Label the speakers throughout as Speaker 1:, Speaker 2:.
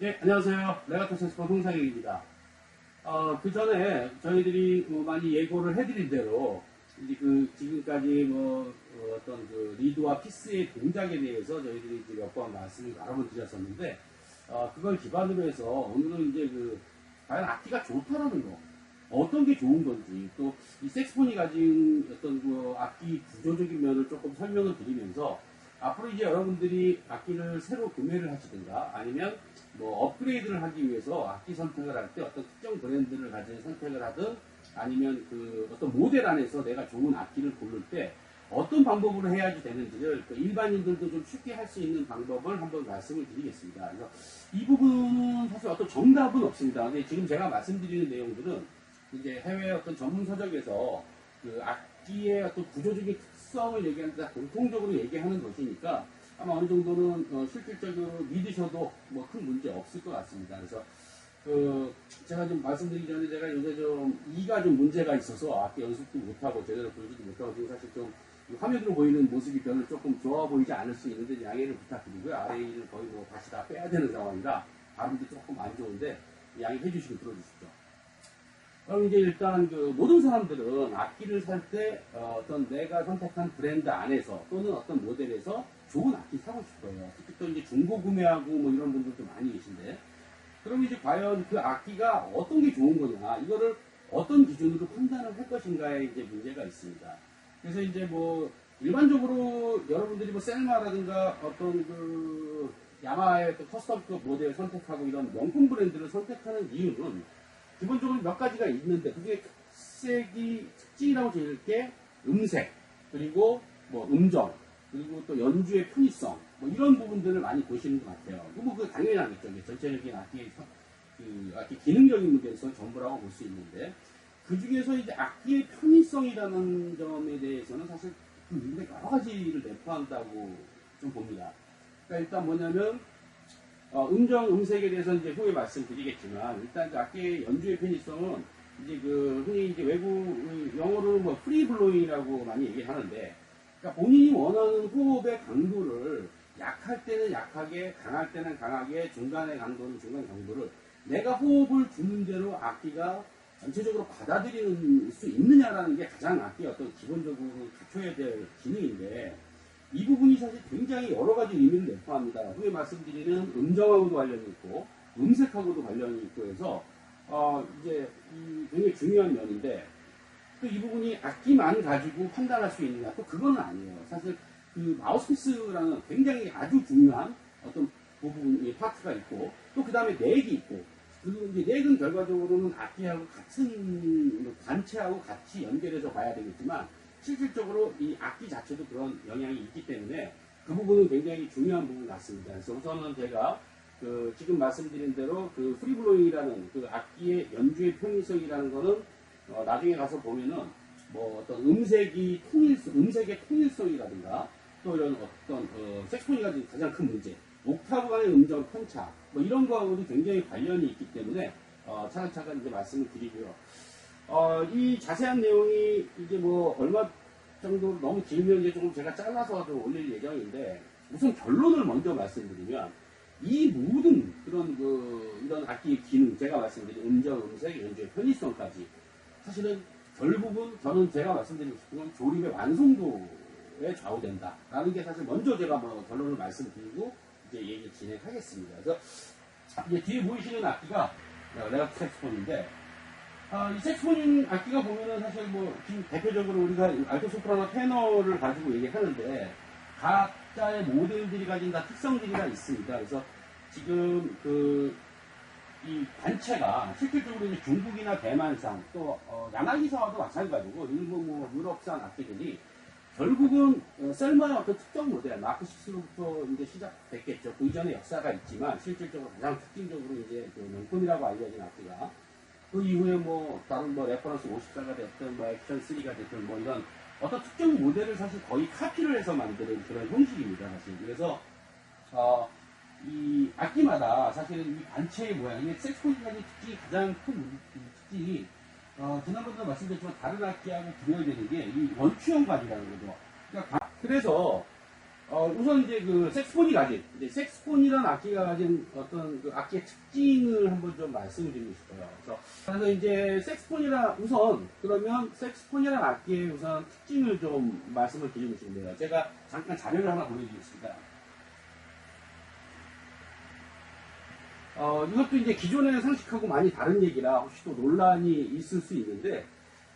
Speaker 1: 네, 안녕하세요. 레가토센스퍼 홍상혁입니다. 어, 그 전에 저희들이 뭐 많이 예고를 해드린 대로 이제 그 지금까지 뭐 어, 떤 그 리드와 피스의 동작에 대해서 저희들이 이제 몇 번 말씀을 여러 번 드렸었는데 어, 그걸 기반으로 해서 오늘은 이제 그 과연 악기가 좋다라는 거 어떤 게 좋은 건지 또이 색스폰이 가진 어떤 그 악기 구조적인 면을 조금 설명을 드리면서 앞으로 이제 여러분들이 악기를 새로 구매를 하시든가 아니면 뭐 업그레이드를 하기 위해서 악기 선택을 할 때 어떤 특정 브랜드를 가진 선택을 하든 아니면 그 어떤 모델 안에서 내가 좋은 악기를 고를 때 어떤 방법으로 해야지 되는지를 그 일반인들도 좀 쉽게 할 수 있는 방법을 한번 말씀을 드리겠습니다. 그래서 이 부분은 사실 어떤 정답은 없습니다. 근데 지금 제가 말씀드리는 내용들은 이제 해외 어떤 전문 서적에서 그 악기의 어떤 구조적인 특성을 얘기하는데 공통적으로 얘기하는 것이니까 아마 어느 정도는 어, 실질적으로 믿으셔도 뭐 큰 문제 없을 것 같습니다. 그래서 그 제가 좀 말씀드리기 전에 제가 요새 좀 이가 좀 문제가 있어서 악기 연습도 못하고 제대로 보여주지 못하고 지금 사실 좀이 화면으로 보이는 모습이 별로 조금 좋아 보이지 않을 수 있는데 양해를 부탁드리고요. 아래를 거의 뭐 다시 다 빼야 되는 상황이라 발음도 조금 안 좋은데 양해해 주시고 들어주십시오. 그럼 이제 일단 그 모든 사람들은 악기를 살 때 어, 떤 내가 선택한 브랜드 안에서 또는 어떤 모델에서 좋은 악기 사고 싶어요. 특히 또 이제 중고 구매하고 뭐 이런 분들도 많이 계신데 그럼 이제 과연 그 악기가 어떤 게 좋은 거냐 이거를 어떤 기준으로 판단을 할 것인가에 이제 문제가 있습니다. 그래서 이제 뭐 일반적으로 여러분들이 뭐 셀마라든가 어떤 그 야마의 또 커스텀급 모델 선택하고 이런 명품 브랜드를 선택하는 이유는 기본적으로 몇 가지가 있는데 그게 특색이 특징이라고 제일 게 음색 그리고 뭐 음정 그리고 또 연주의 편의성 뭐 이런 부분들을 많이 보시는 것 같아요. 뭐그 당연하겠죠. 이게 전체적인 악기의 서- 그 악기 기능적인 문제에서 전부라고 볼 수 있는데 그 중에서 이제 악기의 편의성이라는 점에 대해서는 사실 그 굉장히 여러 가지를 내포한다고 좀 봅니다. 그러니까 일단 뭐냐면 어, 음정, 음색에 대해서 이제 후에 말씀드리겠지만, 일단 그 악기의 연주의 편의성은 이제 그 흔히 이제 외국, 그 영어로 뭐 프리 블로잉이라고 많이 얘기하는데, 그러니까 본인이 원하는 호흡의 강도를 약할 때는 약하게, 강할 때는 강하게, 중간의 강도는 중간 강도를 내가 호흡을 주는 대로 악기가 전체적으로 받아들이는 수 있느냐라는 게 가장 악기의 어떤 기본적으로 갖춰야 될 기능인데, 이 부분이 사실 굉장히 여러 가지 의미를 내포합니다. 후에 말씀드리는 음정하고도 관련이 있고, 음색하고도 관련이 있고 해서, 어, 이제, 이 굉장히 중요한 면인데, 또 이 부분이 악기만 가지고 판단할 수 있느냐, 또 그건 아니에요. 사실 그 마우스피스라는 굉장히 아주 중요한 어떤 부분의 파트가 있고, 또 그 다음에 넥이 있고, 그리고 이제 넥은 결과적으로는 악기하고 같은 단체하고 같이 연결해서 봐야 되겠지만, 실질적으로 이 악기 자체도 그런 영향이 있기 때문에 그 부분은 굉장히 중요한 부분 같습니다. 그래서 우선은 제가 그 지금 말씀드린 대로 그 프리블로잉이라는 그 악기의 연주의 편의성이라는 거는 어 나중에 가서 보면은 뭐 어떤 음색이 통일성, 음색의 통일성이라든가 또 이런 어떤 어 색소폰이 가진 가장 큰 문제, 옥타브 간의 음정 편차 뭐 이런 거하고도 굉장히 관련이 있기 때문에 어 차근차근 이제 말씀을 드리고요. 어, 이 자세한 내용이 이제 뭐 얼마 정도 너무 길면 이제 조금 제가 잘라서 좀 올릴 예정인데 우선 결론을 먼저 말씀드리면 이 모든 그런 그 이런 악기의 기능 제가 말씀드린 음정, 음색, 연주의 편의성까지 사실은 결국은 저는 제가 말씀드리고 싶은 건 조립의 완성도에 좌우된다라는 게 사실 먼저 제가 뭐 결론을 말씀드리고 이제 얘기 진행하겠습니다. 그래서 이제 뒤에 보이시는 악기가 레가 색스폰인데 아, 이 색소폰 악기가 보면은 사실 뭐, 지금 대표적으로 우리가 알토 소프라노 테너를 가지고 얘기하는데, 각자의 모델들이 가진 다 특성들이 다 있습니다. 그래서 지금 그, 이 단체가 실질적으로 이제 중국이나 대만산, 또, 어, 야나기사와도 마찬가지고, 일본 뭐, 유럽산 악기들이 결국은 어, 셀마의 어떤 특정 모델, 마크 6로부터 이제 시작됐겠죠. 그 이전에 역사가 있지만, 실질적으로 가장 특징적으로 이제 그 명품이라고 알려진 악기가 그 이후에 뭐 다른 뭐 레퍼런스 54가 됐든 뭐 액션 3가 됐든 뭐 이런 어떤 특정 모델을 사실 거의 카피를 해서 만드는 그런 형식입니다 사실. 그래서 어, 이 악기마다 사실은 이 단체의 모양 이게 색소폰이라는 특징이 가장 큰 문- 특징이 어, 지난번에도 말씀드렸지만 다른 악기하고 구별되는 게 이 원추형 관이라는 거죠. 그러니까 각- 그래서 어, 우선 이제 그 색스폰이 가진, 이제 색스폰이라는 악기가 가진 어떤 그 악기의 특징을 한번 좀 말씀을 드리고 싶어요. 그래서, 그래서 이제 색스폰이라 우선, 그러면 색스폰이라는 악기의 우선 특징을 좀 말씀을 드리고 싶은데요. 제가 잠깐 자료를 하나 보여드리겠습니다. 어, 이것도 이제 기존의 상식하고 많이 다른 얘기라 혹시 또 논란이 있을 수 있는데,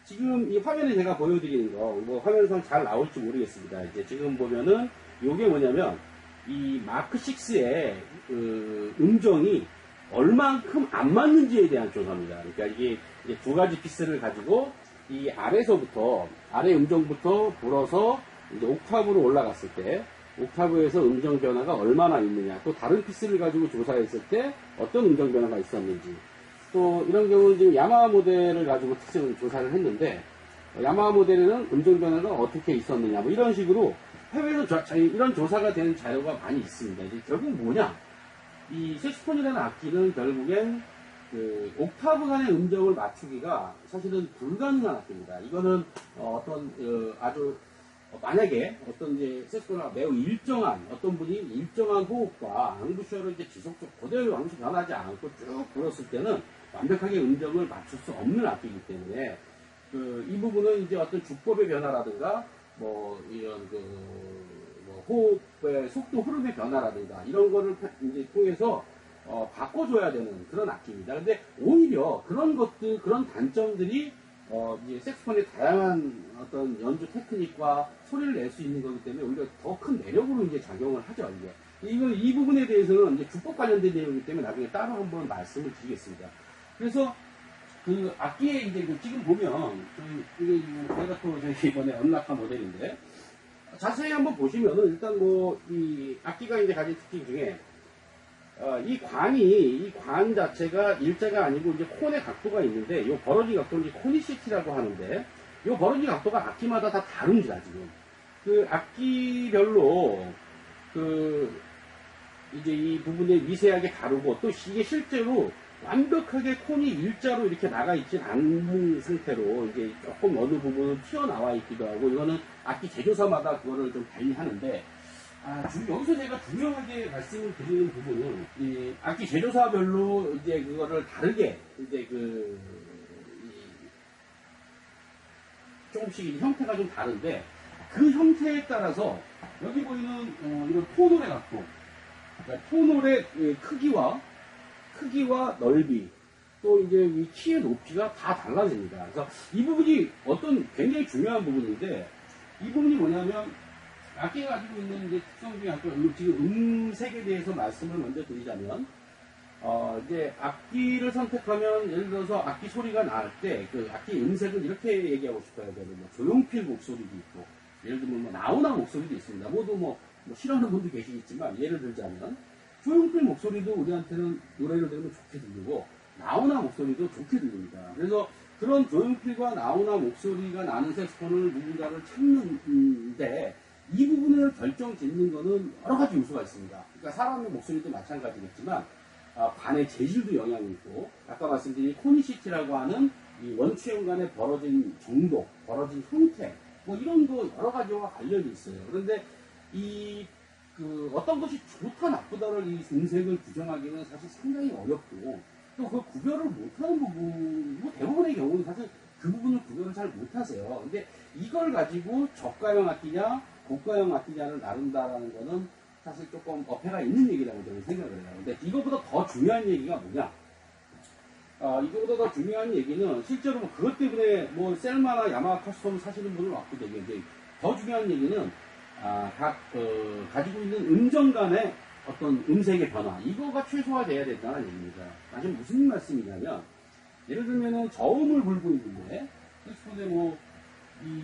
Speaker 1: 지금 이 화면에 제가 보여드리는 거, 뭐 화면상 잘 나올지 모르겠습니다. 이제 지금 보면은, 요게 뭐냐면, 이 마크 6의 그 음정이 얼만큼 안 맞는지에 대한 조사입니다. 그러니까 이게 두 가지 피스를 가지고 이 아래서부터, 아래 음정부터 불어서 이제 옥타브로 올라갔을 때, 옥타브에서 음정 변화가 얼마나 있느냐, 또 다른 피스를 가지고 조사했을 때 어떤 음정 변화가 있었는지, 또 이런 경우는 지금 야마하 모델을 가지고 특징을 조사를 했는데 어, 야마하 모델에는 음정 변화가 어떻게 있었느냐 뭐 이런 식으로 해외에서 저- 자- 이런 조사가 된 자료가 많이 있습니다. 이제 결국 뭐냐 이 색스폰이라는 악기는 결국엔 그 옥타브 간의 음정을 맞추기가 사실은 불가능한 악기입니다. 이거는 어, 떤 아주 어, 만약에 어떤 이제 색소나 매우 일정한 어떤 분이 일정한 호흡과 앙부쇼를 이제 지속적 그대로 앙부 변하지 않고 쭉 불었을 때는 완벽하게 음정을 맞출 수 없는 악기이기 때문에 그 이 부분은 이제 어떤 주법의 변화라든가 뭐 이런 그뭐 호흡의 속도 흐름의 변화라든가 이런 거를 이제 통해서 어, 바꿔줘야 되는 그런 악기입니다. 근데 오히려 그런 것들 그런 단점들이 어, 이제 색스폰의 다양한 어떤 연주 테크닉과 소리를 낼 수 있는 거기 때문에 오히려 더 큰 매력으로 이제 작용을 하죠, 이게. 이거, 이 부분에 대해서는 이제 주법 관련된 내용이기 때문에 나중에 따로 한번 말씀을 드리겠습니다. 그래서 그 악기에 이제 그 지금 보면, 그 이게 또 저희 이번에 언락한 모델인데, 자세히 한번 보시면은 일단 뭐, 이 악기가 이제 가진 특징 중에 어, 이 관이, 이 관 자체가 일자가 아니고 이제 콘의 각도가 있는데, 이 벌어진 각도는 코니시티라고 하는데, 이 벌어진 각도가 악기마다 다 다릅니다, 지금. 그 악기별로, 그, 이제 이 부분에 미세하게 다르고, 또 이게 실제로 완벽하게 콘이 일자로 이렇게 나가 있진 않는 상태로, 이제 조금 어느 부분은 튀어나와 있기도 하고, 이거는 악기 제조사마다 그거를 좀 관리하는데, 아, 주- 여기서 제가 중요하게 말씀을 드리는 부분은, 이 악기 제조사별로 이제 그거를 다르게, 이제 그, 이 조금씩 이 형태가 좀 다른데, 그 형태에 따라서, 여기 보이는, 어, 이런 톤홀의 각도, 그러니까 톤홀의 이 크기와, 크기와 넓이, 또 이제 이 키의 높이가 다 달라집니다. 그래서 이 부분이 어떤 굉장히 중요한 부분인데, 이 부분이 뭐냐면, 악기가 가지고 있는 이제 특성 중에 하나, 음, 지금 음색에 대해서 말씀을 먼저 드리자면, 어, 이제 악기를 선택하면, 예를 들어서 악기 소리가 나올 때, 그 악기 음색은 이렇게 얘기하고 싶어요. 뭐 조용필 목소리도 있고, 예를 들면 뭐 나훈아 목소리도 있습니다. 모두 뭐, 뭐 싫어하는 분도 계시겠지만, 예를 들자면, 조용필 목소리도 우리한테는 노래를 들으면 좋게 들리고, 나훈아 목소리도 좋게 들립니다. 그래서 그런 조용필과 나훈아 목소리가 나는 색소폰을 누군가를 찾는데, 이 부분을 결정 짓는 거는 여러 가지 요소가 있습니다. 그러니까 사람의 목소리도 마찬가지겠지만, 아, 관의 재질도 영향이 있고, 아까 말씀드린 코니시티라고 하는 이 간의 벌어진 정도, 벌어진 형태, 뭐 이런 거 여러 가지와 관련이 있어요. 그런데 이, 그, 어떤 것이 좋다, 나쁘다를 이 음색을 규정하기는 사실 상당히 어렵고, 또 그 구별을 못하는 부분, 뭐 대부분의 경우는 사실 그 부분을 구별을 잘 못하세요. 근데 이걸 가지고 저가형 악기냐, 고가형 악기냐를 나눈다라는 거는 사실 조금 어폐가 있는 얘기라고 저는 생각을 해요. 근데 이거보다 더 중요한 얘기가 뭐냐? 아, 이거보다 더 중요한 얘기는 실제로 뭐 그것 때문에 뭐 셀마나 야마하 커스텀 사시는 분은 없거든요. 이제 더 중요한 얘기는 아, 각, 어, 가지고 있는 음정 간의 어떤 음색의 변화, 이거가 최소화돼야 된다는 얘기입니다. 사실 무슨 말씀이냐면, 예를 들면은 저음을 불고 있는데, 그래서 뭐, 이,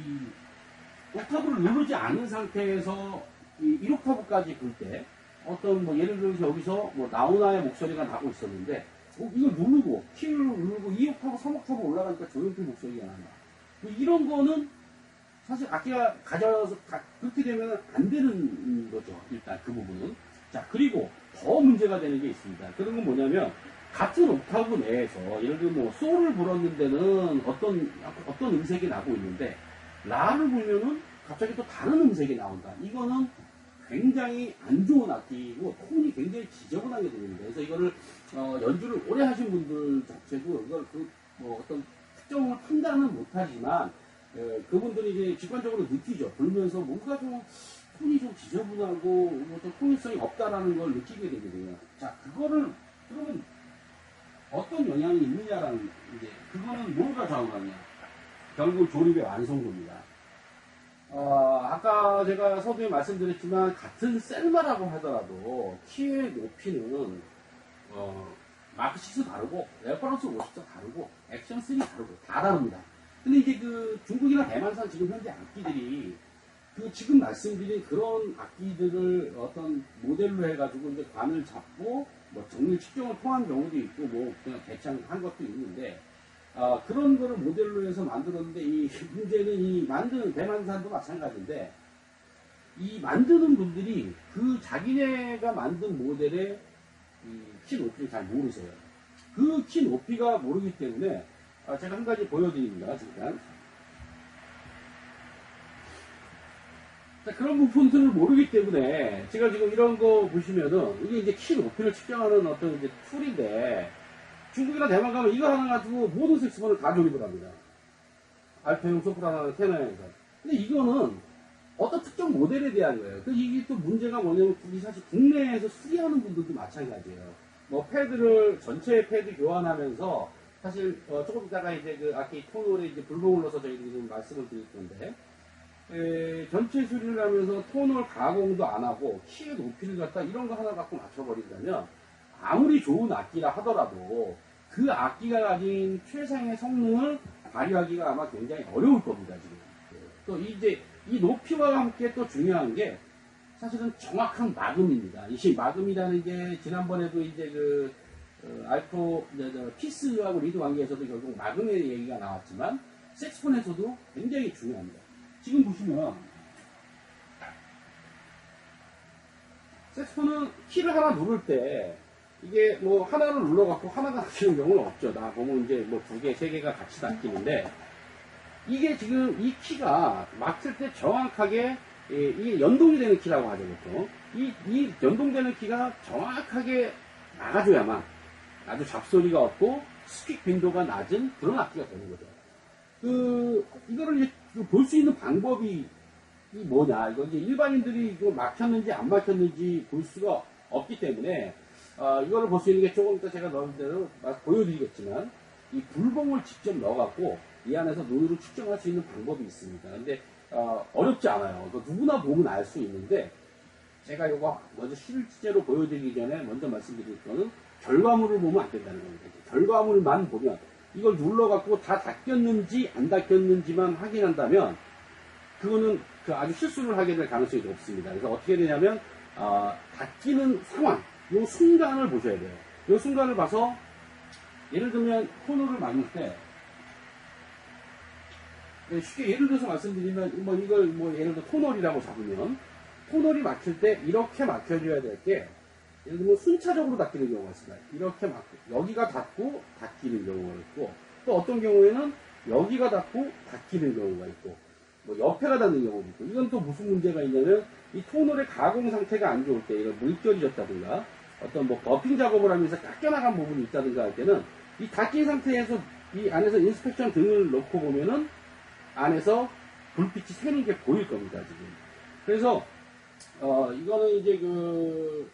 Speaker 1: 옥타브를 누르지 않은 상태에서 이 1옥타브까지 불 때, 어떤 뭐, 예를 들어서 여기서 뭐, 나훈아의 목소리가 나고 있었는데, 어, 이걸 누르고, 키를 누르고 2옥타브, 3옥타브 올라가니까 조용필 목소리가 나나. 뭐 이런 거는 사실 악기가 가져서 가- 그렇게 되면 안 되는 거죠. 일단 그 부분은. 자 그리고 더 문제가 되는 게 있습니다. 그런 건 뭐냐면 같은 옥타브 내에서 예를 들면 뭐 소를 불었는 데는 어떤 어떤 음색이 나고 있는데 라를 불면은 갑자기 또 다른 음색이 나온다. 이거는 굉장히 안 좋은 악기이고 톤이 굉장히 지저분하게 들립니다. 그래서 이거를 어, 연주를 오래 하신 분들 자체도 이걸 그 뭐 어떤 특정을 판단은 못하지만 예, 그분들이 이제 직관적으로 느끼죠. 불면서 뭔가 좀 톤이 좀 지저분하고 뭐좀 통일성이 없다라는 걸 느끼게 되거든요. 자, 그거를 그러면 어떤 영향이 있느냐라는 이제 그거는 뭐가 좌우하냐? 결국 조립의 완성도입니다. 어, 아까 제가 서두에 말씀드렸지만 같은 셀마라고 하더라도 키의 높이는 어, 마크 6 다르고 레퍼런스 50도 다르고 액션 3 다르고 다 다릅니다. 근데 이제 그 중국이나 대만산 지금 현재 악기들이 그 지금 말씀드린 그런 악기들을 어떤 모델로 해가지고 이제 관을 잡고 뭐 정밀 측정을 통한 경우도 있고 뭐 그냥 개창한 것도 있는데 아, 그런 거를 모델로 해서 만들었는데 이 문제는 이 만드는 대만산도 마찬가지인데 이 만드는 분들이 그 자기네가 만든 모델의 이키 높이를 잘 모르세요. 그 키 높이가 모르기 때문에 아, 제가 한 가지 보여드립니다. 잠깐. 자, 그런 부분들을 모르기 때문에 제가 지금 이런 거 보시면은 이게 이제 키 높이를 측정하는 어떤 이제 툴인데 중국이나 대만 가면 이거 하나 가지고 모든 색스폰을 다 조립을 합니다. 알페용 소프라노 테너에서. 근데 이거는 어떤 특정 모델에 대한 거예요. 그 이게 또 문제가 뭐냐면 이 사실 국내에서 수리하는 분들도 마찬가지예요. 뭐 패드를 전체 패드 교환하면서 사실 어, 조금 이따가 이제 그 악기 톤홀에 이제 넣어서 저희들이 좀 말씀을 드릴 건데 에, 전체 수리를 하면서 톤홀 가공도 안 하고 키의 높이를 갖다 이런 거 하나 갖고 맞춰버린다면 아무리 좋은 악기라 하더라도 그 악기가 가진 최상의 성능을 발휘하기가 아마 굉장히 어려울 겁니다 지금. 또 이제 이 높이와 함께 또 중요한 게 사실은 정확한 마금입니다. 이 마금이라는 게 지난번에도 이제 그 어, 알토 저, 저, 피스하고 리드 관계에서도 결국 마금의 얘기가 나왔지만 색스폰에서도 굉장히 중요합니다. 지금 보시면 색스폰은 키를 하나 누를 때 이게 뭐 하나를 눌러갖고 하나가 닫히는 경우는 없죠. 나 보면 이제 뭐 두 개, 세 개가 같이 닫히는데 이게 지금 이 키가 막힐 때 정확하게 예, 이게 연동이 되는 키라고 하죠, 보통. 이, 이 연동되는 키가 정확하게 나가줘야만 아주 잡소리가 없고 스틱 빈도가 낮은 그런 악기가 되는 거죠. 그, 이거를 볼수 있는 방법이 이 뭐냐. 이거 이제 일반인들이 이거 막혔는지 안 막혔는지 볼 수가 없기 때문에, 어, 이거를 볼 수 있는 게 조금 이따 제가 넣은 대로 막 보여드리겠지만, 이 불봉을 직접 넣어갖고 이 안에서 노유를 측정할 수 있는 방법이 있습니다. 근데, 어, 어렵지 않아요. 그 누구나 보면 알 수 있는데, 제가 이거 먼저 실제로 보여드리기 전에 먼저 말씀드릴 거는 결과물을 보면 안 된다는 겁니다. 결과물만 보면 이걸 눌러갖고 다 닦였는지 안 닦였는지만 확인한다면 그거는 그 아주 실수를 하게 될 가능성이 높습니다. 그래서 어떻게 되냐면 어, 닦이는 상황, 이 순간을 보셔야 돼요. 이 순간을 봐서 예를 들면 코너를 막을 때 네, 쉽게 예를 들어서 말씀드리면 뭐 이걸 뭐 예를 들어 토널이라고 잡으면 토널이 막힐 때 이렇게 막혀줘야 될게 예를 들면 순차적으로 닫히는 경우가 있습니다. 이렇게 막 여기가 닫고 닫히는 경우가 있고 또 어떤 경우에는 여기가 닫고 닫히는 경우가 있고 뭐 옆에가 닫는 경우도 있고 이건 또 무슨 문제가 있냐면 이 토널의 가공 상태가 안 좋을 때 이런 물결이 졌다든가 어떤 뭐 버핑 작업을 하면서 깎여나간 부분이 있다든가 할 때는 이 닫힌 상태에서 이 안에서 인스펙션 등을 놓고 보면은 안에서 불빛이 새는 게 보일 겁니다 지금 그래서 어 이거는 이제 그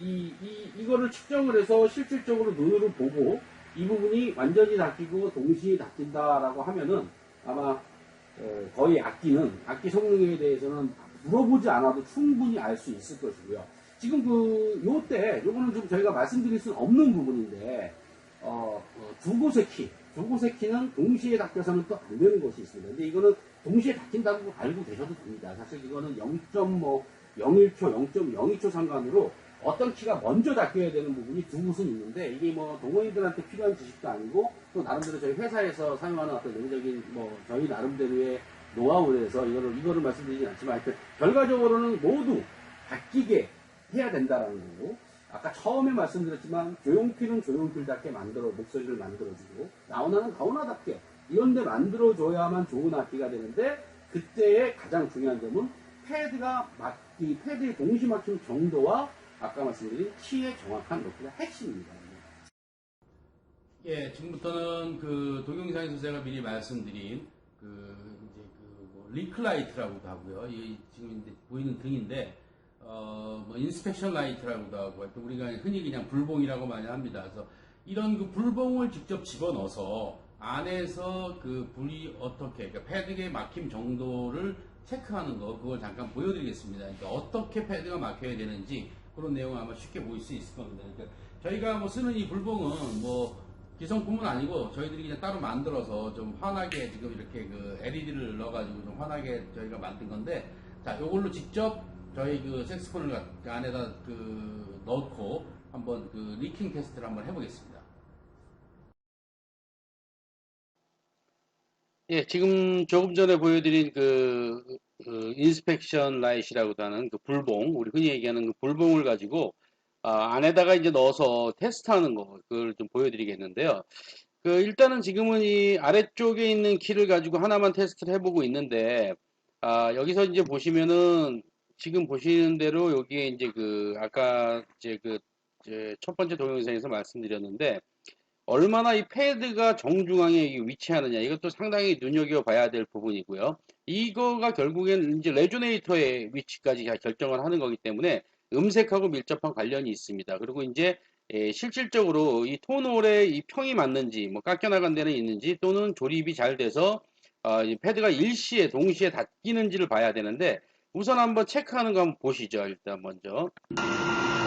Speaker 1: 이, 이, 이거를 측정을 해서 실질적으로 눈으로 보고 이 부분이 완전히 닫히고 동시에 닫힌다라고 하면은 아마 어, 거의 악기는 악기 성능에 대해서는 물어보지 않아도 충분히 알 수 있을 것이고요. 지금 그 요때 요거는 좀 저희가 말씀드릴 수는 없는 부분인데 어, 어, 두 곳의 키, 두 곳의 키는 동시에 닫혀서는 또 안 되는 것이 있습니다. 근데 이거는 동시에 닫힌다고 알고 계셔도 됩니다. 사실 이거는 0.01초, 0.02초 상관으로 어떤 키가 먼저 닦여야 되는 부분이 두 곳은 있는데 이게 뭐 동호인들한테 필요한 지식도 아니고 또 나름대로 저희 회사에서 사용하는 어떤 내부적인 뭐 저희 나름대로의 노하우에서 이거를 이거를 말씀드리진 않지만 하여튼 결과적으로는 모두 바뀌게 해야 된다라는 거고 아까 처음에 말씀드렸지만 조용필은 조용필답게 만들어 목소리를 만들어주고 나오나는 나오나답게 이런데 만들어줘야만 좋은 악기가 되는데 그때의 가장 중요한 점은 패드가 막, 이 패드의 동시 맞춤 정도와 아까 말씀드린 키의 정확한 높이가 핵심입니다. 예, 지금부터는 그 동영상에서 제가 미리 말씀드린 그 이제 그뭐 리클라이트라고도 하고요. 이 지금 이제 보이는 등인데 어뭐 인스펙션 라이트라고도 하고 하여튼 우리가 흔히 그냥 불봉이라고 많이 합니다. 그래서 이런 그 불봉을 직접 집어넣어서 안에서 그 불이 어떻게 그러니까 패드의 막힘 정도를 체크하는 거 그걸 잠깐 보여드리겠습니다. 그러니까 어떻게 패드가 막혀야 되는지 그런 내용을 아마 쉽게 보일 수 있을 겁니다. 그러니까 저희가 뭐 쓰는 이 불봉은 뭐 기성품은 아니고 저희들이 그냥 따로 만들어서 좀 환하게 지금 이렇게 그 LED를 넣어가지고 좀 환하게 저희가 만든 건데 자 요걸로 직접 저희 그 색스폰을 가- 그 안에다 그 넣고 한번 그 리킹 테스트를 한번 해보겠습니다. 예, 지금 조금 전에 보여드린 그, 그 인스펙션 라이트라고도 하는 그 불봉, 우리 흔히 얘기하는 그 불봉을 가지고 아, 안에다가 이제 넣어서 테스트하는 거, 그걸 좀 보여드리겠는데요. 그 일단은 지금은 이 아래쪽에 있는 키를 가지고 하나만 테스트를 해보고 있는데 아, 여기서 이제 보시면은 지금 보시는 대로 여기에 이제 그 아까 이제 그 첫 번째 동영상에서 말씀드렸는데 얼마나 이 패드가 정중앙에 위치하느냐 이것도 상당히 눈여겨봐야 될 부분이고요. 이거가 결국엔 이제 레조네이터의 위치까지 결정을 하는 거기 때문에 음색하고 밀접한 관련이 있습니다. 그리고 이제 예, 실질적으로 이 톤홀의 이 평이 맞는지 뭐 깎여나간 데는 있는지 또는 조립이 잘 돼서 어, 이 패드가 일시에 동시에 닫히는지를 봐야 되는데 우선 한번 체크하는 거 한번 보시죠. 일단 먼저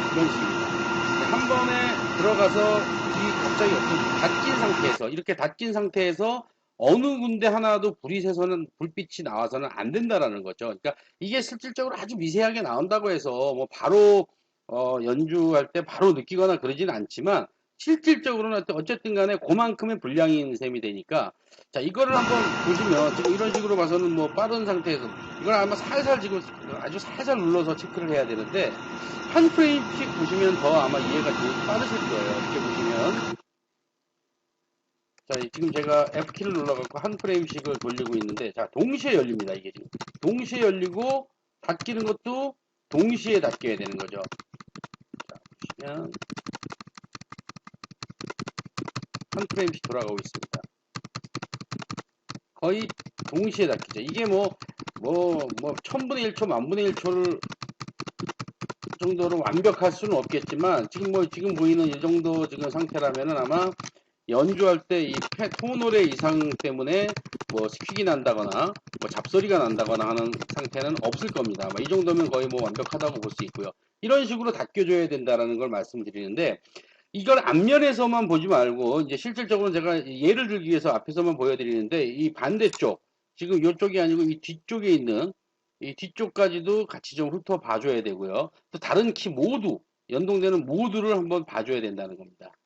Speaker 1: 이런 식입니다. 한 번에 들어가서 이 갑자기 닫힌 상태에서 이렇게 닫힌 상태에서 어느 군데 하나도 불이 새서는 불빛이 나와서는 안 된다라는 거죠. 그러니까 이게 실질적으로 아주 미세하게 나온다고 해서 뭐 바로 어, 연주할 때 바로 느끼거나 그러지는 않지만 실질적으로는 어쨌든 간에 그만큼의 불량인 셈이 되니까 자 이거를 한번 보시면 지금 이런 식으로 봐서는 뭐 빠른 상태에서 이걸 아마 살살 지금 아주 살살 눌러서 체크를 해야 되는데 한 프레임씩 보시면 더 아마 이해가 좀 빠르실 거예요. 이렇게 보시면 자 지금 제가 F키를 눌러갖고 한 프레임씩을 돌리고 있는데 자 동시에 열립니다. 이게 지금 동시에 열리고 닫히는 것도 동시에 닫혀야 되는 거죠. 자 보시면 한 프레임씩 돌아가고 있습니다. 거의 동시에 닫히죠. 이게 뭐, 뭐, 뭐, 천분의 1초, 만분의 1초를 정도로 완벽할 수는 없겠지만, 지금 뭐, 지금 보이는 이 정도 지금 상태라면은 아마 연주할 때이 톤홀의 이상 때문에 뭐 스퀵이 난다거나, 뭐 잡소리가 난다거나 하는 상태는 없을 겁니다. 뭐이 정도면 거의 뭐 완벽하다고 볼 수 있고요. 이런 식으로 닫혀줘야 된다라는 걸 말씀드리는데, 이걸 앞면에서만 보지 말고 이제 실질적으로 제가 예를 들기 위해서 앞에서만 보여드리는데 이 반대쪽 지금 이쪽이 아니고 이 뒤쪽에 있는 이 뒤쪽까지도 같이 좀 훑어 봐줘야 되고요. 또 다른 키 모두 연동되는 모두를 한번 봐줘야 된다는 겁니다.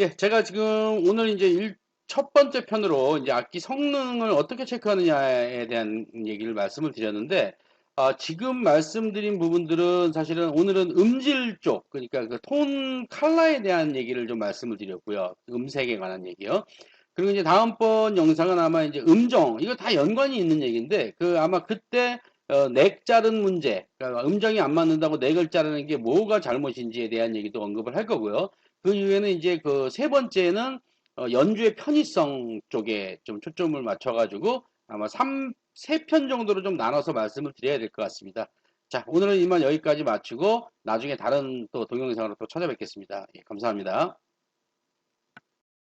Speaker 1: 예, 제가 지금 오늘 이제 일, 첫 번째 편으로 이제 악기 성능을 어떻게 체크하느냐에 대한 얘기를 말씀을 드렸는데 아, 지금 말씀드린 부분들은 사실은 오늘은 음질 쪽, 그러니까 그톤 컬러에 대한 얘기를 좀 말씀을 드렸고요. 음색에 관한 얘기요. 그리고 이제 다음번 영상은 아마 이제 음정, 이거 다 연관이 있는 얘기인데, 그 아마 그때 어, 넥 자른 문제, 그러니까 음정이 안 맞는다고 넥을 자르는 게 뭐가 잘못인지에 대한 얘기도 언급을 할 거고요. 그 이후에는 이제 그 세 번째는 어, 연주의 편의성 쪽에 좀 초점을 맞춰가지고 아마 3, 3편 정도로 좀 나눠서 말씀을 드려야 될 것 같습니다. 자, 오늘은 이만 여기까지 마치고 나중에 다른 또 동영상으로 또 찾아뵙겠습니다. 예, 감사합니다.